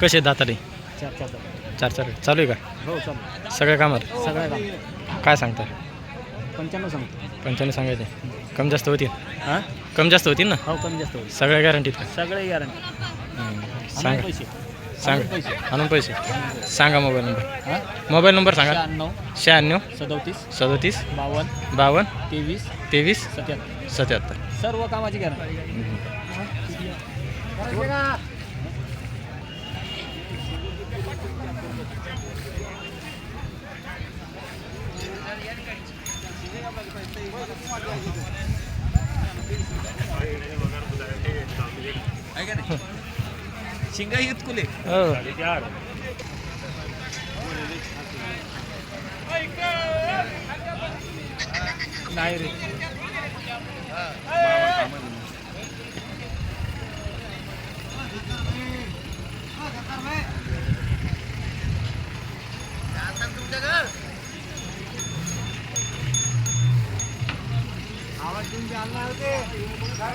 कसे दाताले चार चार चार चार. चालू आहे का? हो चालेल सगळ्या कामात सगळ्या काम काय सांगता पंच्याण्णव सांगतो. पंच्याण्णव सांगायचे. कमी जास्त होतील? हां? कमी जास्त होतील ना? हो कमी जास्त होईल सगळ्या गॅरंटीत का? सगळे गॅरंटी सांगा. पैसे. सांगा. पैसे. आणून पैसे. सांगा मोबाईल नंबर हां? मोबाईल नंबर सांगा. शहाण्णव. शहाण्णव. सदोतीस. सदोतीस. बावन्न बावन्न तेवीस. तेवीस. सत्याहत्तर. सत्याहत्तर. सर्व कामाची गॅरंटी शिंगा येत कुले. हो. नाही रे.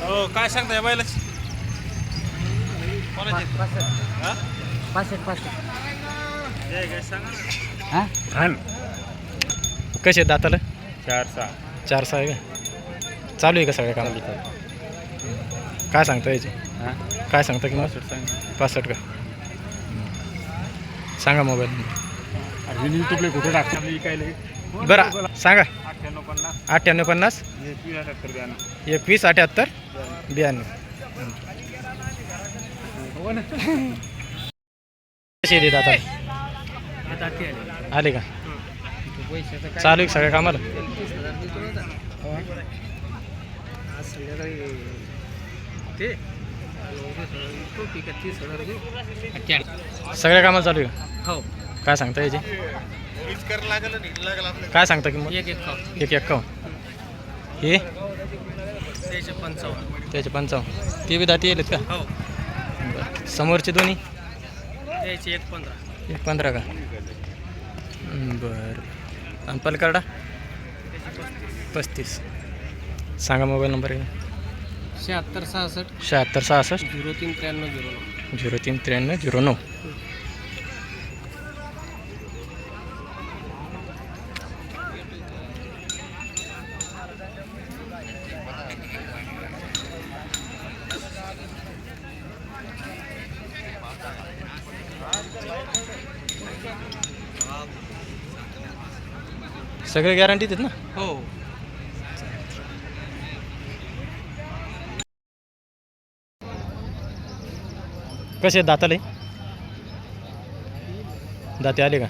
हो काय सांगताय बैलाच पासष्ट पासष्ट सांगा हां? कसे आहेत दाताला? चार सहा. चार सहा आहे का? चालू आहे का सगळ्या कामात काय सांगता याची? काय सांगता किंमत? पासष्ट का? सांगा मोबाईल नंबर युट्यूबला कुठे टाकतात विकायला बरं सांगा. अठ्ठ्याण्णव पन्नास. अठ्ठ्याण्णव पन्नास? एकवीस अठ्याहत्तर ब्याण्णव. देत आता आले का? चालू आहे का सगळ्या कामाला? सगळ्या कामाला चालू आहे का? हो. काय सांगता याची? काय सांगता किंमत? एक एक खाऊ. एक एक्कावन्न हे? त्याचे पंचावन्न. त्याचे पंचावन्न. ते बी दाती येलेत का? हो. समोरचे दोन्ही? एक पंधरा. एक पंधरा का? बरं. आणि पलकारडा? पस्तीस. सांगा मोबाईल नंबर आहे शहात्तर सहासष्ट. शहात्तर सहासष्ट. झिरो तीन त्र्याण्णव झिरो नऊ. झिरो तीन त्र्याण्णव झिरो नऊ. सगळे गॅरंटीत आहेत ना? हो. कसे दाताले? दाते आले का?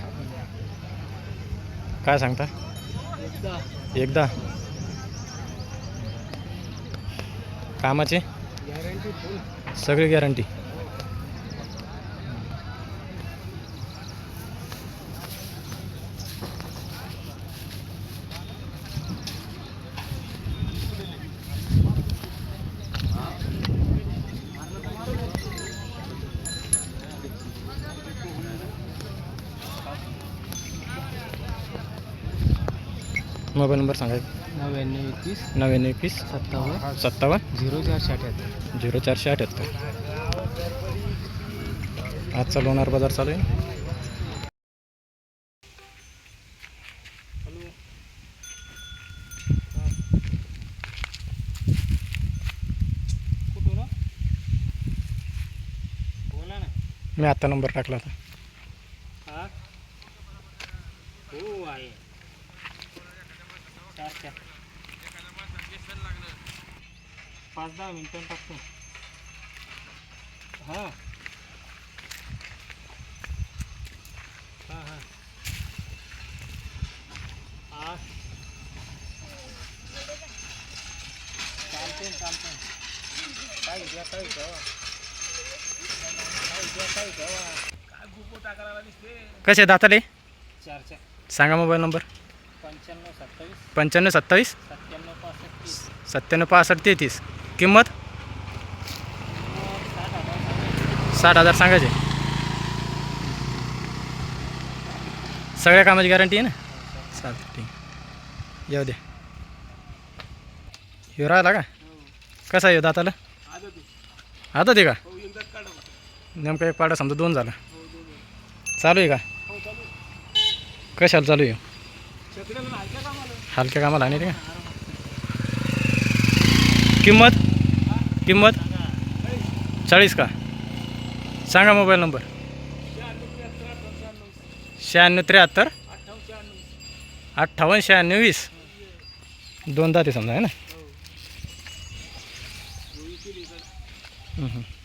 काय सांगता? एकदा. कामाचे? सगळी गॅरंटी मोबाईल नंबर सांगा. नव्याण्णव एकवीस नव्याण्णव एकवीस सत्तावन्न सत्तावन्न झिरो चारशे अठ्याहत्तर झिरो चारशे अठ्याहत्तर आजचा लोणार बाजार चालू आहे. ना. मी आत्ता नंबर टाकला होता हा हो आहे चार चार पाच दहा मिनिटं टाकतो हां हां. हां चालते चालते काय घ्या काय ठेवा काय घ्या काय ठेवा काय गुपो टाकायला दिसते कसे दाताले? चार चार. सांगा मोबाईल नंबर. पंच्याण्णव सत्तावीस. पंच्याण्णव सत्तावीस? सत्त्याण्णव पासष्ट तीस सत्त्याण्णव पासष्ट तेहतीस. किंमत? साठ हजार सांगायचे. सगळ्या कामाची गॅरंटी आहे ना? चालतं ठीक येऊ द्या येऊ राहिला का? कसा येऊ दाताला? आता ते का? नेमकं एक पाडा समजा दोन झाला. चालू आहे का? कशाला चालू आहे हलक्या कामाला आणि ते का? किंमत? किंमत? चाळीस का? सांगा मोबाईल नंबर. शहाण्णव त्र्याहत्तर. अठ्ठावन्न शहाण्णव वीस. दोनदा ते समजा आहे ना? हम्म.